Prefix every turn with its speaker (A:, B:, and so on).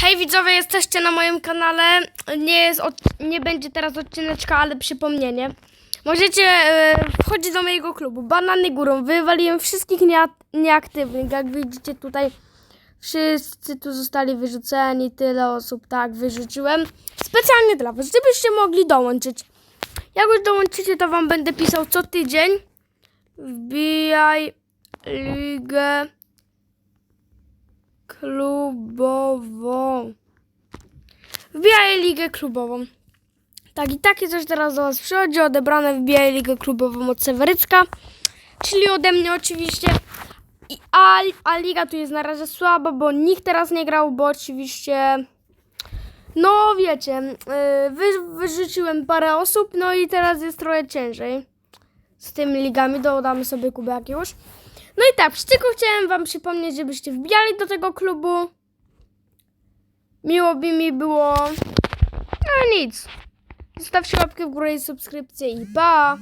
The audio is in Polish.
A: Hej widzowie, jesteście na moim kanale. Nie, jest od, nie będzie teraz odcineczka, ale przypomnienie. Możecie e, wchodzić do mojego klubu. Banany górą. Wywaliłem wszystkich nia, nieaktywnych. Jak widzicie tutaj, wszyscy tu zostali wyrzuceni. Tyle osób tak wyrzuciłem. Specjalnie dla was, żebyście mogli dołączyć. Jak już dołączycie, to wam będę pisał co tydzień. Wbijaj ligę klubową. Wbijaj ligę klubową. Tak i takie coś teraz do Was przychodzi. Odebrane wbijaj ligę klubową od Sewerycka. Czyli ode mnie oczywiście. I, a, a liga tu jest na razie słaba, bo nikt teraz nie grał, bo oczywiście... No wiecie, yy, wy, wyrzuciłem parę osób, no i teraz jest trochę ciężej z tymi ligami. Dodamy sobie kubę jakiegoś. No i tak, tylko chciałem wam przypomnieć, żebyście wbijali do tego klubu. Miło by mi było. No nic. Zostawcie łapkę w górę i subskrypcję i pa!